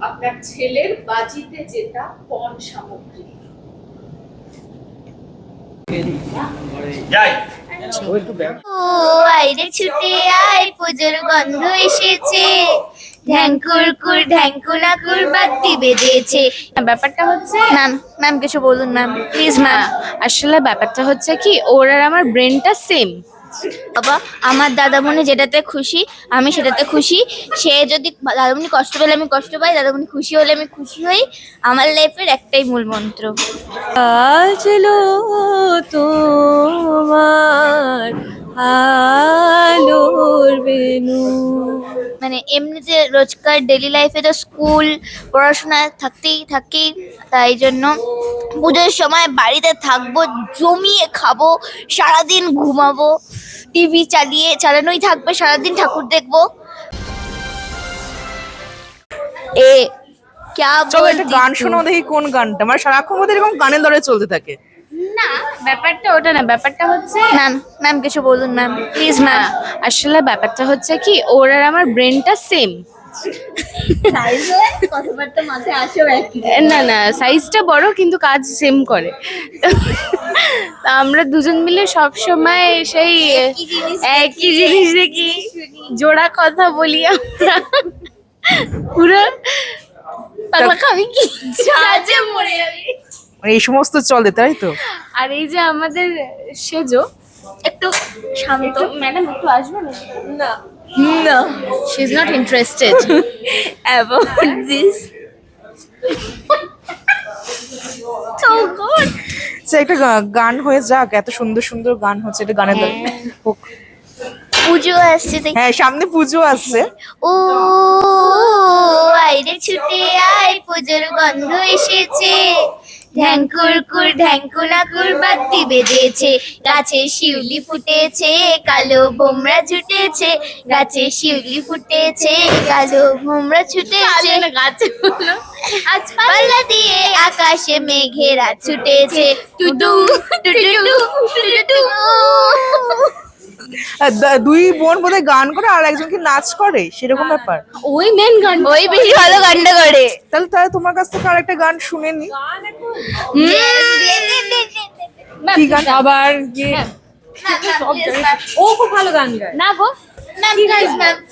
আপনার ছেলের বাজিতে যেটা পণ সামগ্রী। যাই। ও আইরে ছুটে আয় পুজোর গন্ধ এসেছে। ঢ্যাঙ্কুর ঢ্যাঙ্কুনাকুর বাতি বেজেছে। ব্যাপারটা হচ্ছে ম্যাম ম্যাম কিছু বলুন ম্যাম। প্লিজ ম্যাম আসলে ব্যাপারটা হচ্ছে কি ওর আর আমার ব্রেনটা সেম বাবা আমার দাদামণি যেটাতে খুশি আমি সেটাতে খুশি। সে যদি দাদামণি কষ্ট পেলে আমি কষ্ট পাই দাদামণি খুশি হলে আমি খুশি হই। আমার লাইফের একটাই মূল মন্ত্র। বাজলো তোমার আলোর বেনু। মানে এমনিতে রোজকার ডেলি লাইফে তো স্কুল পড়াশোনা থাকতেই থাকেই তাই জন্য পুজোর সময় বাড়িতে থাকব জমিয়ে খাব সারাদিন ঘুমাবো। টিভি চালিয়ে চালানোই থাকবে সারাদিন ঠাকুর দেখব। এ ক্যা চলো একটা গান শোনো শোনাও দেখি কোন গানটা? মানে সারাক্ষণ বোধহয় এরকম গানের দরে চলতে থাকে। না ব্যাপারটা ওটা না ব্যাপারটা হচ্ছে ম্যাম ম্যাম কিছু বলুন ম্যাম প্লিজ ম্যাম। আসলে ব্যাপারটা হচ্ছে কি ওর আর আমার ব্রেনটা সেম না না সাইজটা বড় কিন্তু কাজ সেম করে। আমরা দুজন মিলে সব সময় সেই একই জিনিস দেখি। জোড়া কথা বলি আমরা। পুরো পাগলা খাবি কি? মরে যাবি। এই সমস্ত চলে তাই তো? আর এই যে আমাদের সেজো একটু শান্ত। ম্যাডাম একটু আসবে না। না she is not interested about this. so good. সে একটা গা- গান হয়ে যাক এত সুন্দর সুন্দর গান হচ্ছে এটা গানের দরে হোক। পুজো আসছে তাই হ্যাঁ সামনে পুজো আসছে। ও আইরে ছুটে আয় পুজোর গন্ধ এসেছে। ঢ্যাঙ্কুর কুর ঢ্যাঙ্কুনাকুর বাতি বেজেছে গাছে শিউলি ফুটেছে কালো বোমরা ছুটেছে। গাছে শিউলি ফুটেছে কালো বোমরা ছুটেছে। গাছে পাল্লা দিয়ে আকাশে মেঘেরা ছুটেছে। টুটু টুটু টুটু দুই বোন বোধহয় গান করে আর একজন কি নাচ করে? সেরকম ব্যাপার। ওই মেন গান ওই বেশি ভালো গানটা করে। তাহলে তাহলে তোমার কাছ থেকে আর একটা গান শুনে নি। কি গান? আবার গিয়ে ও খুব ভালো গান গায়। না গো।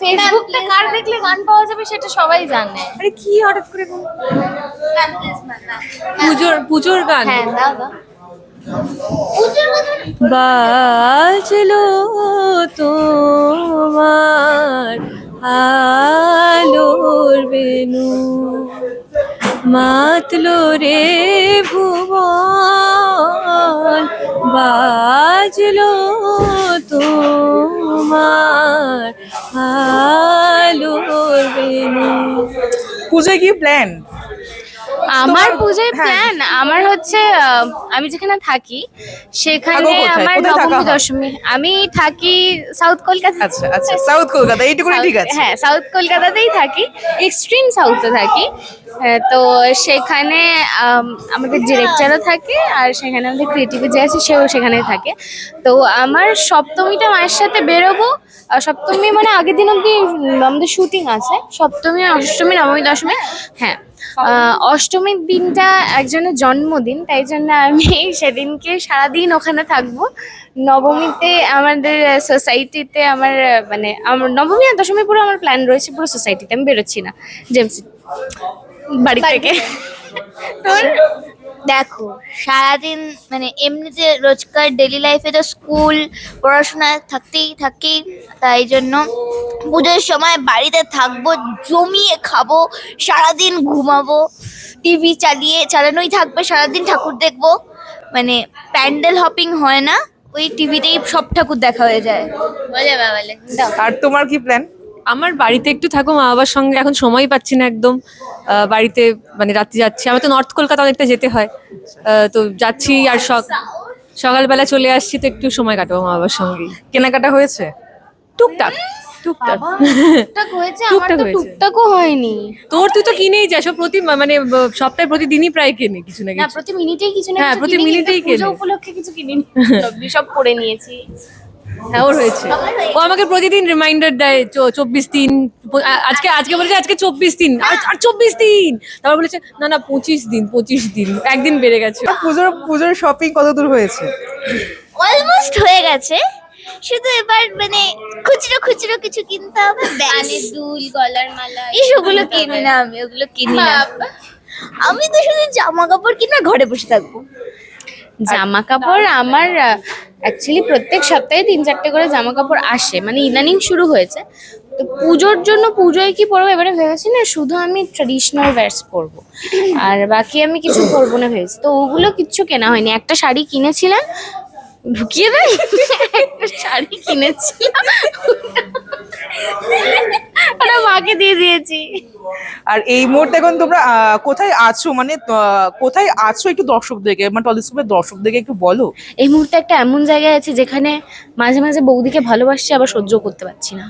ফেসবুকটা কার দেখলে গান পাওয়া যাবে সেটা সবাই জানে। আরে কি হঠাৎ করে পুজোর পুজোর গান হ্যাঁ দাও। বাজলো আলোর বেনু। মাতলো রে ভুবন বাজলো তোমার আলোর বেনু। পুজোয় কি প্ল্যান আমার পুজোয়। প্ল্যান আমার হচ্ছে আমি যেখানে থাকি সেখানে আমার নবমী দশমী আমি থাকি সাউথ কলকাতা আচ্ছা আচ্ছা সাউথ কলকাতা এইটুকুনি ঠিক আছে। হ্যাঁ সাউথ কলকাতাতেই থাকি এক্সট্রিম সাউথে থাকি। হ্যাঁ, তো সেখানে আমাদের ডিরেক্টরও থাকে আর সেখানে আমাদের ক্রিয়েটিভ যে আছে সেও সেখানে থাকে। তো আমার সপ্তমীটা মায়ের সাথে বেরোবো। আর সপ্তমী মানে আগের দিন অব্দি আমাদের শুটিং আছে। সপ্তমী অষ্টমী নবমী দশমী। হ্যাঁ অষ্টমীর দিনটা একজনের জন্মদিন তাই জন্য আমি সেদিনকে সারাদিন ওখানে থাকব। নবমীতে আমাদের সোসাইটিতে আমার মানে আমার নবমী আর দশমী পুরো আমার প্ল্যান রয়েছে পুরো সোসাইটিতে আমি বেরোচ্ছি না জেমস বাড়ি থেকে। দেখো সারাদিন মানে এমনিতে রোজকার ডেলি লাইফে তো স্কুল পড়াশোনা থাকতেই থাকেই তাই জন্য পুজোর সময় বাড়িতে থাকব জমিয়ে খাব সারাদিন ঘুমাবো টিভি চালিয়ে চালানোই থাকবে সারাদিন ঠাকুর দেখব। মানে প্যান্ডেল হপিং হয় না ওই টিভিতেই সব ঠাকুর দেখা হয়ে যায়। বলে বাবালে আর তোমার কি প্ল্যান আমার বাড়িতে একটু থাকো মা বাবার সঙ্গে এখন সময় পাচ্ছি না একদম। বাড়িতে মানে রাত্রি যাচ্ছি। আমার তো নর্থ কলকাতা অনেকটা যেতে হয়। তো যাচ্ছি আর সক- সকালবেলা চলে আসছি তো একটু সময় কাটাবো মা বাবার সঙ্গে। কেনাকাটা হয়েছে? টুকটাক। টুকটাক। টুকটাক হয়েছে আমার তো টুকটাকও হয়নি। তোর তুই তো কিনেই যাস প্রতি মানে সপ্তাহে প্রতিদিনই প্রায় কেনে কিছু না কিছু। প্রতি মিনিটেই কিছু না হ্যাঁ, প্রতি কিনি, মিনিটেই পুজো উপলক্ষে কিছু কিনিনি সব করে নিয়েছি। হ্যাঁ ওর হয়েছে। ও আমাকে প্রতিদিন রিমাইন্ডার দেয় চ- চব্বিশ দিন আজকে আজকে বলেছে আজকে চব্বিশ দিন আর আর চব্বিশ দিন! তারপর বলেছে না না পঁচিশ দিন পঁচিশ দিন একদিন বেড়ে গেছে। পুজোর পুজোর শপিং কত দূর হয়েছে? অলমোস্ট হয়ে গেছে। শুধু এবার মানে খুচরো খুচরো কিছু কিনতে হবে দুল গলার মালা এসবগুলো কিনি না আমি ওগুলো কিনি না। আমি তো শুধু জামা কাপড় কিনা ঘরে বসে থাকব। জামা কাপড় আমার অ্যাকচুয়ালি প্রত্যেক সপ্তাহে তিন চারটে করে জামা কাপড় আসে। মানে ইদানিং শুরু হয়েছে। তো পুজোর জন্য পুজোয় কি পরবো এবারে ভেবেছি না শুধু আমি ট্রেডিশনাল ওয়্যার্স পরবো। আর বাকি আমি কিছু পরবো না ভেবেছি। তো ওগুলো কিচ্ছু কেনা হয়নি। একটা শাড়ি কিনেছিলাম ঢুকিয়ে দেয়? একটা শাড়ি কিনেছিলাম ওটা মাকে দিয়ে দিয়েছি। আর এই মুহূর্তে এখন তোমরা কোথায় আছো? মানে কোথায় আছো একটু দর্শকদেরকে? মানে টলিস্কোপের দর্শকদেরকে একটু বলো। এই মুহূর্তে একটা এমন জায়গায় আছে যেখানে মাঝে মাঝে বৌদিকে ভালোবাসছি আবার সহ্য করতে পারছি না।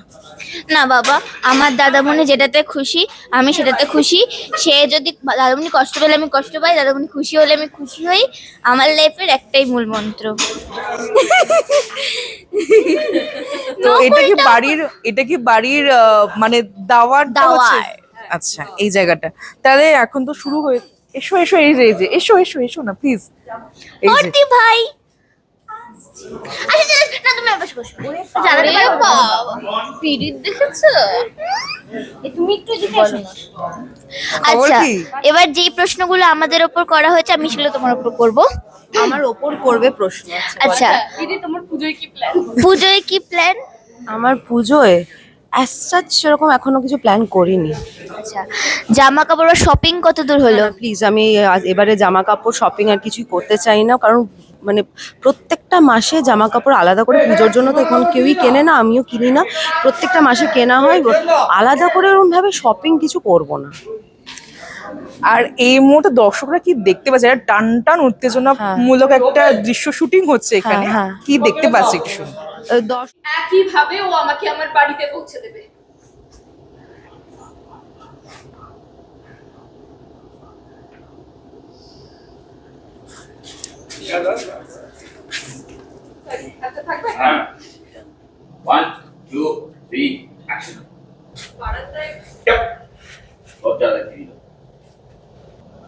না বাবা আমার দাদামণি যেটাতে খুশি আমি সেটাতে খুশি। সে যদি দাদামণি কষ্ট পেলে আমি কষ্ট পাই দাদামণি খুশি হলে আমি খুশি হই। আমার লাইফের একটাই মূল মন্ত্র। তো এটা কি বাড়ির এটা কি বাড়ির আহ, মানে দাওয়ার দাওয়ার। আচ্ছা এই জায়গাটা। তাহলে এখন তো শুরু হয়ে এসো এসো এই যে এই যে এসো এসো এসো না প্লিজ এই ভাই। আচ্ছা না তুমি বসো বসো। জানাতে আরে পিরিত দেখেছ? তুমি একটু এদিকে এসো আচ্ছা এবার যেই প্রশ্নগুলো আমাদের ওপর করা হয়েছে আমি সেগুলো তোমার উপর করব। আমার ওপর করবে প্রশ্ন। আচ্ছা। দিদি তোমার পুজোয় কি প্ল্যান পুজোয় কি প্ল্যান আমার পুজোয় অ্যাজ সাচ সেরকম এখনও কিছু প্ল্যান করিনি। আচ্ছা। জামা কাপড় শপিং কত দূর হলো? প্লিজ আমি এবারে জামা কাপড় শপিং আর কিছুই করতে চাই না কারণ মানে প্রত্যেকটা মাসে জামা কাপড় আলাদা করে পুজোর জন্য তো এখন কেউই কেনে না আমিও কিনি না। প্রত্যেকটা মাসে কেনা হয় আলাদা করে ওরকম ভাবে শপিং কিছু করব না। আর এই মুহূর্তে দর্শকরা কি দেখতে পাচ্ছে? একটা টান টান উত্তেজনা মূলক একটা দৃশ্য শুটিং হচ্ছে এখানে। হ্যাঁ, হ্যাঁ। কি দেখতে পাচ্ছি একটু শুনি। আহ, দশ একইভাবে ও আমাকে আমার বাড়িতে পৌঁছে দেবে। থাকবে One, two, three,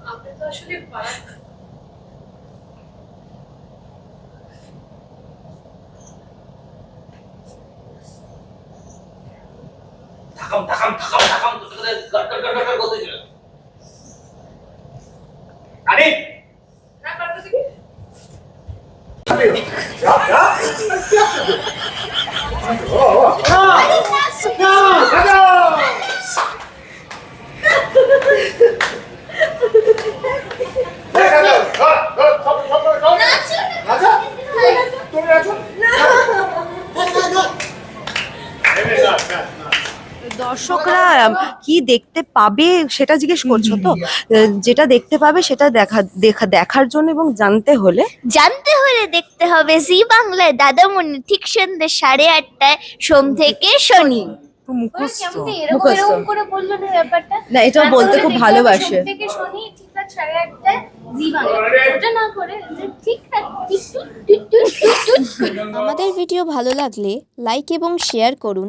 আপনি তো আসলে বারান্দা ধাকাম ধাকাম ধাকাম ধাকাম গট গট গট গট করতেছিল আরে না বারান্দা থেকে দর্শকরা কি দেখতে পাবে সেটা জিজ্ঞেস করছ তো? যেটা দেখতে পাবে সেটা দেখা দেখা দেখার জন্য এবং জানতে হলে? জানতে হলে দেখতে হবে জি বাংলায় দাদামণি ঠিক সন্ধ্যে সাড়ে আটটায় সোম থেকে শনি। মুখস্থ মুখস্থ। না ব্যাপারটা? না এটাও তারপরে বলতে খুব ভালোবাসে। আমাদের ভিডিও ভালো লাগলে লাইক এবং শেয়ার করুন।